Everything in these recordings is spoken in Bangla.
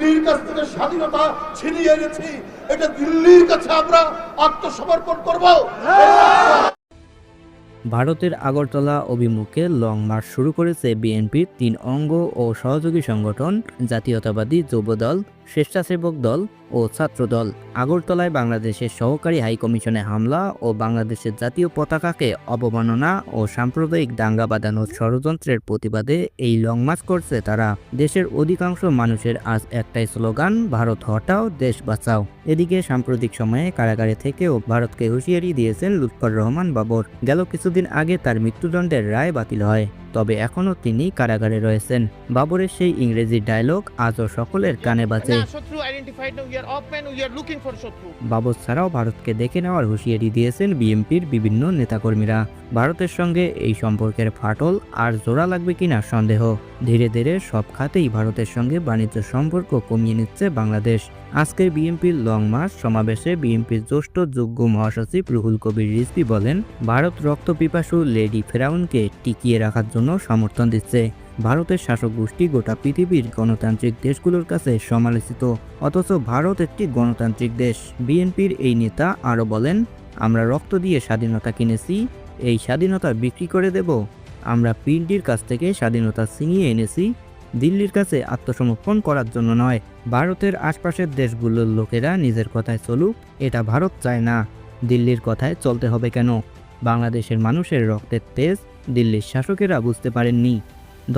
দিল্লির কাছ থেকে স্বাধীনতা ছিনিয়ে এনেছি। এটা দিল্লির কাছে আমরা আত্মসমর্পণ করব। ভারতের আগরতলা অভিমুখে লং মার্চ শুরু করেছে বিএনপির তিন অঙ্গ ও সহযোগী সংগঠন, জাতীয়তাবাদী যুবদল স্বেচ্ছাসেবক দল ও ছাত্রদল। আগরতলায় বাংলাদেশের সহকারী হাইকমিশনে হামলা ও বাংলাদেশের জাতীয় পতাকাকে অবমাননা ও সাম্প্রদায়িক দাঙ্গা বাঁধানোর ষড়যন্ত্রের প্রতিবাদে এই লং মার্চ করছে তারা। দেশের অধিকাংশ মানুষের আজ একটাই স্লোগান, ভারত হটাও, দেশ বাঁচাও। এদিকে সাম্প্রতিক সময়ে কারাগারে থেকেও ভারতকে হুঁশিয়ারি দিয়েছেন লুৎফর রহমান বাবর। গেল কিছুদিন আগে তার মৃত্যুদণ্ডের রায় বাতিল হয়। তবে এখনও তিনি কারাগারে রয়েছেন। বাবরের সেই ইংরেজি ডায়লগ আজও সকলের কানে বাজে। বাবর ছাড়াও ভারতকে দেখে নেওয়ার হুঁশিয়ারি দিয়েছেন বিএনপির বিভিন্ন নেতাকর্মীরা। ভারতের সঙ্গে এই সম্পর্কের ফাটল আর জোড়া লাগবে কিনা সন্দেহ। ধীরে ধীরে সব খাতেই ভারতের সঙ্গে বাণিজ্য সম্পর্ক কমিয়ে নিচ্ছে বাংলাদেশ। আজকের বিএনপির লং মার্চ সমাবেশে বিএনপির জ্যেষ্ঠ যোগ্য মহাসচিব রুহুল কবির রিজভি বলেন, ভারত রক্ত পিপাসু লেডি ফেরাউনকে টিকিয়ে রাখার জন্য সমর্থন দিচ্ছে। ভারতের শাসক গোষ্ঠী গোটা পৃথিবীর গণতান্ত্রিক দেশগুলোর কাছে সমালোচিত, অথচ ভারত একটি গণতান্ত্রিক দেশ। বিএনপির এই নেতা আরও বলেন, আমরা রক্ত দিয়ে স্বাধীনতা কিনেছি, এই স্বাধীনতা বিক্রি করে দেব। আমরা পিন্ডির কাছ থেকে স্বাধীনতা ছিনিয়ে এনেছি, দিল্লির কাছে আত্মসমর্পণ করার জন্য নয়, ভারতের আশপাশের দেশগুলোর লোকেরা নিজের কথায় চলুক, এটা ভারত চায় না। দিল্লির কথায় চলতে হবে কেন? বাংলাদেশের মানুষের রক্তের তেজ দিল্লির শাসকেরা বুঝতে পারেননি।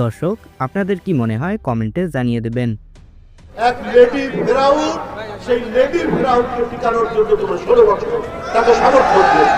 দর্শক, আপনাদের কি মনে হয় কমেন্টে জানিয়ে দেবেন। এক লেডি সেই লেডি টিকানোর জন্য তাকে সমর্থন দিয়েছে।